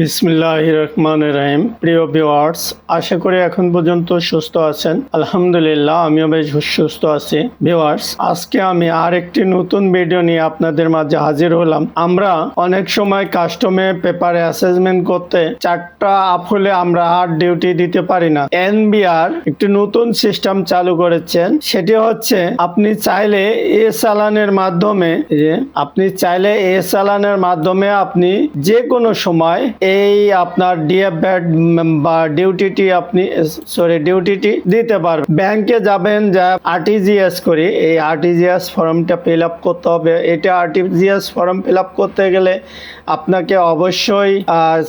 বিসমিল্লাহ রহমান রাহিম প্রিয় ভিওয়ার্স আশা করি এখন পর্যন্ত সুস্থ আছেন। আলহামদুলিল্লাহ, আমিও বেশ সুস্থ আছি। ভিওয়ার্স আজকে আমি আর একটি নতুন ভিডিও নিয়ে আপনাদের মাঝে হাজির হলাম। আমরা অনেক সময় কাস্টমে পেপারে অ্যাসেসমেন্ট করতে চারটা আপ হলে আমরা আর ডিউটি দিতে পারি না। এনবিআর একটি নতুন সিস্টেম চালু করেছেন। সেটি হচ্ছে, আপনি চাইলে এ চালানের মাধ্যমে আপনি চাইলে এ চালানের মাধ্যমে আপনি যে কোনো সময় এই আপনার ডিএফ বা ডিউটিটি আপনি সরি ডিউটিটি দিতে পারবেন। ব্যাংকে যাবেন, যা আরটিজিএস করি। এই আরটিজিএস ফর্মটা ফিল আপ করতে হবে। এটা আরটিজিএস ফর্ম ফিল আপ করতে গেলে আপনাকে অবশ্যই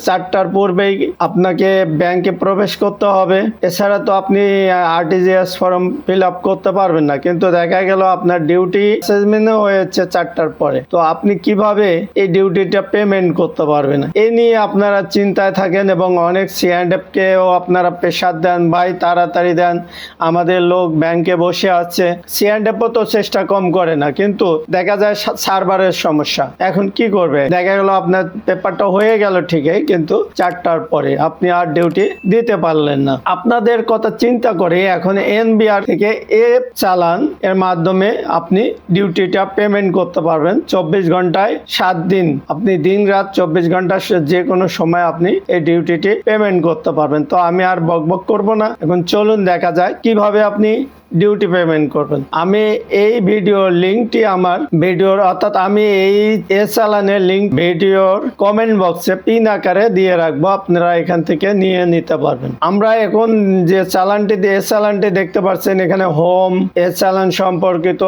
চারটার পূর্বেই আপনাকে ব্যাংকে প্রবেশ করতে হবে। এছাড়া তো আপনি আরটিজিএস ফর্ম ফিল আপ করতে পারবেন না। কিন্তু দেখা গেল আপনার ডিউটি অ্যাসেসমেন্টও হয়েছে চারটার পরে। তো আপনি কীভাবে এই ডিউটিটা পেমেন্ট করতে পারবেন? এই নিয়ে আপনারা চিন্তায় থাকেন এবং অনেক সি অ্যান্ড কেও আপনারা প্রেশার দেন, ভাই, তাড়াতাড়ি দেন। আমাদের লোক ব্যাংকে বসে আছে। সি অ্যান্ড তো চেষ্টা কম করে না, কিন্তু দেখা যায় সার্ভারের সমস্যা। এখন কি করবে? দেখা গেল আপনার পেপারটা হয়ে গেল ঠিকই, কিন্তু চারটার পরে আপনি আর ডিউটি দিতে পারলেন না। আপনাদের কথা চিন্তা করে এখন এনবিআর থেকে এ চালান, এর মাধ্যমে আপনি ডিউটিটা পেমেন্ট করতে পারবেন। চব্বিশ ঘন্টায় সাত দিন। আপনি দিন রাত চব্বিশ ঘণ্টা যে কোনো সময় আপনি এই ডিউটিটি পেমেন্ট করতে পারবেন। তো আমি আর বকবক করব না। এখন চলুন দেখা যায় কীভাবে আপনি ডিউটি পেমেন্ট করবেন। আমি এই ভিডিওর লিঙ্কটি আমার ভিডিওর অর্থাৎ আমি এই এ চালানের লিঙ্ক ভিডিওর কমেন্ট বক্সে পিন আকারে দিয়ে রাখব, আপনারা এখান থেকে নিয়ে নিতে পারবেন। আমরা এখন যে চালানটি এ চালানটি দেখতে পাচ্ছেন, এখানে হোম এ চালান সম্পর্কিত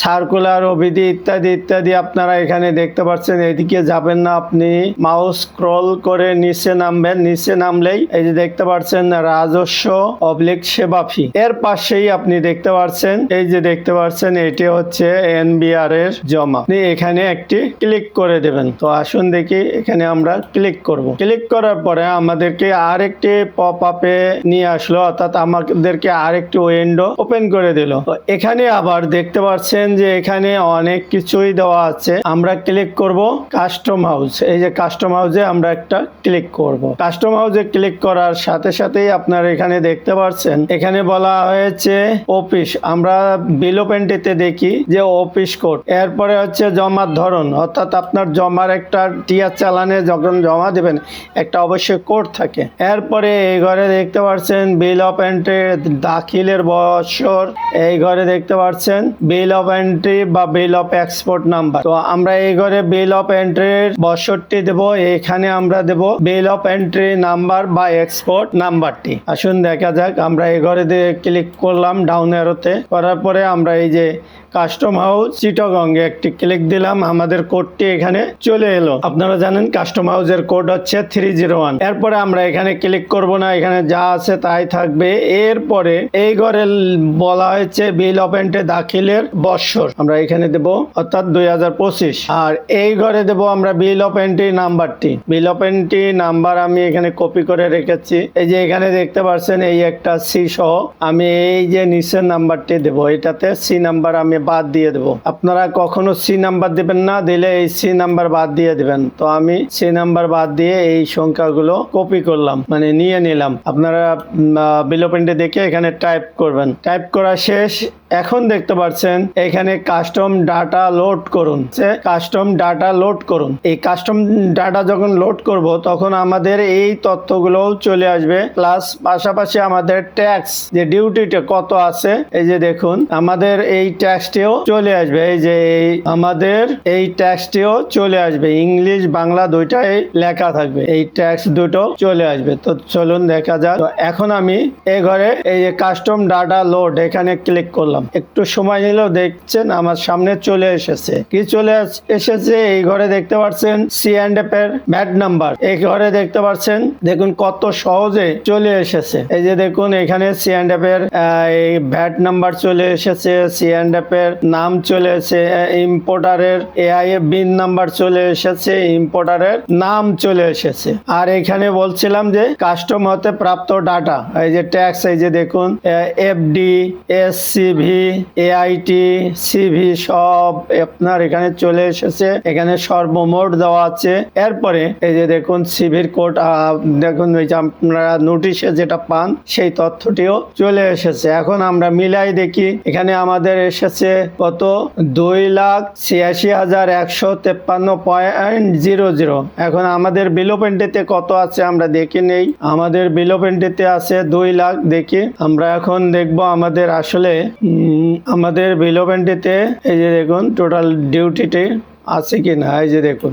সার্কুলার অবিধি ইত্যাদি ইত্যাদি আপনারা এখানে দেখতে পাচ্ছেন। এদিকে যাবেন না আপনি মাউস স্ক্রল করে নিচে নামবেন। নিচে নামলেই এই যে দেখতে পাচ্ছেন, রাজস্ব অবলিক সেবা ফি এর পাশেই আপনি দেখতে পাচ্ছেন এই যে দেখতে পাচ্ছেন এটি হচ্ছে এনবিআর এর জমা। এখানে একটি ক্লিক করে দেবেন। তো আসুন দেখি, এখানে আমরা ক্লিক করব। ক্লিক করার পরে আমাদেরকে আরেকটি পপ আপে নিয়ে আসলো, অর্থাৎ আমাদেরকে আরেকটি উইন্ডো ওপেন করে দিল। তো এখানে আবার দেখতে পাচ্ছেন যে এখানে অনেক কিছুই দেওয়া আছে। আমরা ক্লিক করব কাস্টম হাউস এই যে কাস্টম হাউসে আমরা একটা ক্লিক করব। কাস্টম হাউসে ক্লিক করার সাথে সাথেই আপনারা এখানে দেখতে পাচ্ছেন এখানে বলা হয়েছে অফিস আমরা বিলোপেন্টিতে দেখি যে অফিস কোড এরপরে হচ্ছে জমার ধরন, অর্থাৎ আপনার জমার একটা টিয়ার চালানে যখন জমা দেবেন, একটা অবশ্যই কোড থাকে। এরপরে এই ঘরে দেখতে পাচ্ছেন বিল অফ এন্ট্রি দাখিলের বছর, এই ঘরে দেখতে পাচ্ছেন বিল অফ এন্ট্রি বা বিল অফ এক্সপোর্ট নাম্বার তো আমরা এই ঘরে বিল অফ এন্ট্রির বছরটি দেব, এখানে আমরা দেব বিল অফ এন্ট্রি নাম্বার বা এক্সপোর্ট নাম্বারটি আসুন দেখা যাক, আমরা এই ঘরে ক্লিক করলাম ডাউন এরোতে করার পরে আমরা এই যে কাস্টম হাউস চিটগঙ্গে একটি ক্লিক দিলাম, আমাদের কোডটি এখানে চলে এলো। আপনারা জানেন কাস্টম হাউসের কোড হচ্ছে থ্রি জিরো ওয়ান এরপরে আমরা এখানে ক্লিক করব না, এখানে যা আছে তাই থাকবে। এরপরে এই ঘরে বলা হয়েছে বিল অফ এন্ট্রি দাখিলের বৎসর। আমরা এখানে দেব, অর্থাৎ দুই হাজার পঁচিশ। আর এই ঘরে দেব আমরা বিল অফ এন্ট্রি নাম্বারটি। বিল অফ এন্ট্রি নাম্বার আমি এখানে কপি করে রেখেছি। এই যে এখানে দেখতে পাচ্ছেন এই একটা সি সহ। আমি এই যে নিচের নাম্বারটি দেব, এটাতে সি নাম্বার আমি বাদ দিয়ে দেব। আপনারা কখনো সি নাম্বার দিবেন না, দিলে এই সি নাম্বার বাদ দিয়ে দিবেন। তো আমি সি নাম্বার বাদ দিয়ে এই সংখ্যাগুলো কপি করলাম মানে নিয়ে নিলাম। আপনারা বিলোপেন্টে দেখে এখানে টাইপ করবেন। টাইপ করা শেষ। এখন দেখতে পাচ্ছেন, এখানে কাস্টম ডাটা লোড করুন। কাস্টম ডাটা লোড করুন। এই কাস্টম ডাটা যখন লোড করব, তখন আমাদের এই তথ্যগুলো চলে আসবে প্লাস পাশাপাশি আমাদের ট্যাক্স যে ডিউটিটা কত আছে এই যে দেখুন, আমাদের এই ট্যাক্সটিও চলে আসবে। এই যে আমাদের এই ট্যাক্সটিও চলে আসবে। ইংলিশ, বাংলা দুইটাই লেখা থাকবে। এই ট্যাক্স দুটো চলে আসবে। তো চলুন দেখা যাক। এখন আমি এই ঘরে এই যে কাস্টম ডাটা লোড এখানে ক্লিক করলাম। একটু সময় নিলেও দেখছেন, আমার সামনে চলে এসেছে। কি চলে এসেছে? এই ঘরে দেখতে পাচ্ছেন সি অ্যান্ড এফ এর ব্যাট নাম্বার। এই ঘরে দেখতে পাচ্ছেন, দেখুন কত সহজে চলে এসেছে। এই যে দেখুন, এখানে সি অ্যান্ড এফ এর ভ্যাট নাম্বার চলে এসেছে সি অ্যান্ড এর নাম চলে এসেছে ইম্পোর্টারের এআই বিন নাম্বার চলে এসেছে ইম্পোর্টারের নাম চলে এসেছে। আর এখানে বলছিলাম যে কাস্টম হতে প্রাপ্ত ডাটা এই যে ট্যাক্স এই যে দেখুন FD S CV AIT CV সব আপনার এখানে চলে এসেছে, এখানে সর্বমোট দেওয়া আছে। এরপরে এই যে দেখুন সিভির কোড দেখুন ওই যে আপনারা নোটিশে যেটা পান, সেই তথ্যটিও চলে এসেছে। এখন আমরা মিলাই দেখি। এখানে আমাদের এসেছে কত? দুই লাখ ছিয়াশি হাজার একশো তেপ্পান্ন পয়েন্ট জিরো জিরো। এখন আমাদের বিলোপেন্টিতে কত আছে আমরা দেখি নেই। আমাদের বিলোপেন্টিতে আছে দুই লাখ দেখি। আমরা এখন দেখব আমাদের আসলে আমাদের বিলোপেন্টিতে এই যে দেখুন টোটাল ডিউটিটি আছে কি না? এই যে দেখুন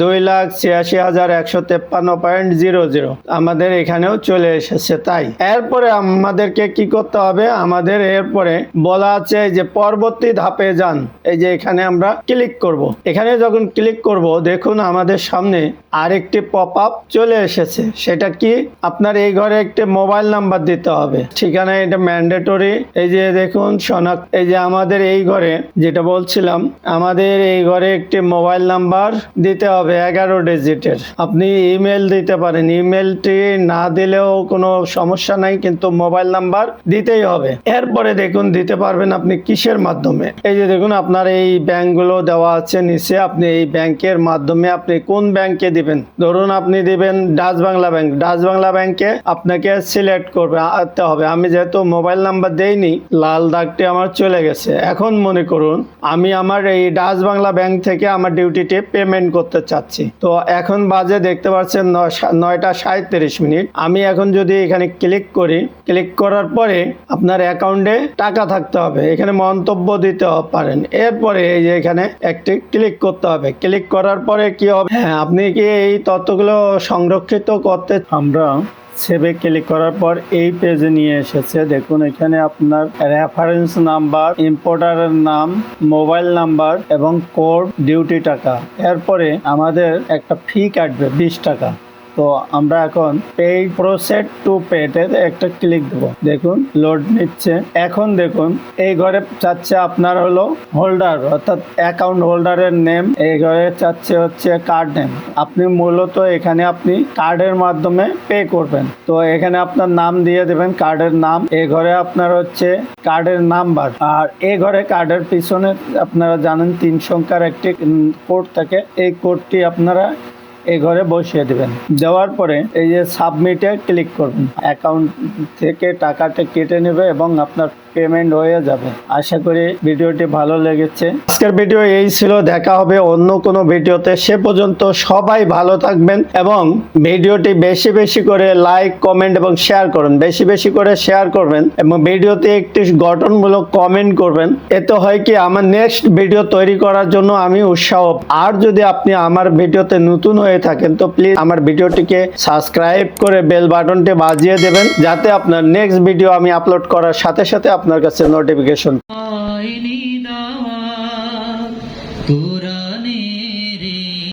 দুই লাখ ছিয়াশি হাজার একশো তেপ্পান্ন পয়েন্ট জিরো জিরো। আমাদের এখানেও চলে এসেছে তাই। এরপরে আমাদেরকে কি করতে হবে? আমাদের এরপরে বলা আছে যে পরবর্তী ধাপে যান। এই যে এখানে আমরা ক্লিক করব। এখানে যখন ক্লিক করব, দেখুন আমাদের সামনে আরেকটি পপ আপ চলে এসেছে। সেটা কি? আপনার এই ঘরে একটি মোবাইল নাম্বার দিতে হবে। ঠিকানা এটা ম্যান্ডেটরি এই যে দেখুন, শনাক্ত এই যে আমাদের এই ঘরে, যেটা বলছিলাম, আমাদের এই ঘরে একটি মোবাইল নাম্বার দিতে হবে এগারো ডিজিটের। আপনি ইমেল দিতে পারেন। ইমেলটি না দিলেও কোনো সমস্যা নাই, কিন্তু মোবাইল নাম্বার দিতেই হবে। এরপরে দেখুন, দিতে পারবেন আপনি কিসের মাধ্যমে? এই যে দেখুন, আপনার এই ব্যাংকগুলো দেওয়া আছে নিচে। আপনি এই ব্যাংকের মাধ্যমে আপনি কোন ব্যাংকে দিবেন? ধরুন আপনি দিবেন Dutch Bangla bank. Dutch Bangla ব্যাংকে আপনাকে সিলেক্ট করবে আনতে হবে। আমি যেহেতু মোবাইল নাম্বার দেইনি, লাল দাগটি আমার চলে গেছে। এখন মনে করুন, আমি আমার এই ডাচ বাংলা ব্যাংক থেকে আমার ডিউটিটি পেমেন্ট করতে চাচ্ছি। তো এখন বাজে দেখতে পাচ্ছেন নয়টা সাঁত্রিশ মিনিট। আমি এখন যদি এখানে ক্লিক করি ক্লিক করার পরে আপনার অ্যাকাউন্টে টাকা থাকতে হবে। এখানে মন্তব্য দিতে পারেন। এরপরে এই যে এখানে একটি ক্লিক করতে হবে। ক্লিক করার পরে কি হবে? হ্যাঁ আপনি কি এই তথ্যগুলো সংরক্ষিত করতে আমরা সেভে ক্লিক করার পর এই পেজে নিয়ে এসেছে। দেখুন, এখানে আপনার রেফারেন্স নাম্বার ইম্পোর্টারের নাম মোবাইল নাম্বার এবং কোড ডিউটি টাকা। এরপরে আমাদের একটা ফি কাটবে, বিশ টাকা। তো আমরা এখন পেইড প্রসেড টু পেটে একটা ক্লিক দেবো। দেখুন লোড নিচ্ছে। এখন দেখুন, এই ঘরে চাচ্ছে আপনার হলো হোল্ডার অর্থাৎ অ্যাকাউন্ট হোল্ডারের নেম এই ঘরে চাচ্ছে হচ্ছে কার্ড নেম আপনি মূলত এখানে আপনি কার্ডের মাধ্যমে পে করবেন। তো এখানে আপনার নাম দিয়ে দেবেন কার্ডের নাম। এই ঘরে আপনার হচ্ছে কার্ডের নাম্বার আর এই ঘরে কার্ডের পিছনে আপনারা জানেন তিন সংখ্যার একটি কোড থাকে। এই কোডটি আপনারা এই ঘরে বসিয়ে দেবেন। দেওয়ার পরে এই যে সাবমিটে ক্লিক করবেন অ্যাকাউন্ট থেকে টাকাটা কেটে নেবে এবং আপনার পেমেন্ট হয়ে যাবে। আশা করি ভিডিওটি ভালো লেগেছে। আজকের ভিডিও এই ছিল। দেখা হবে অন্য কোনো ভিডিওতে। সে পর্যন্ত সবাই ভালো থাকবেন এবং ভিডিওটি বেশি বেশি করে লাইক কমেন্ট এবং শেয়ার করুন। বেশি বেশি করে শেয়ার করবেন এবং ভিডিওতে একটি গঠনমূলক কমেন্ট করবেন। এতে হয় কি, আমার নেক্সট ভিডিও তৈরি করার জন্য আমি উৎসাহ। আর যদি আপনি আমার ভিডিওতে নতুন হয়ে থাকেন, তো প্লিজ আমার ভিডিওটিকে সাবস্ক্রাইব করে বেল বাটনটি বাজিয়ে দেবেন। যাতে আপনার নেক্সট ভিডিও আমি আপলোড করার সাথে সাথে আপনার কাছে নোটিফিকেশন আইনি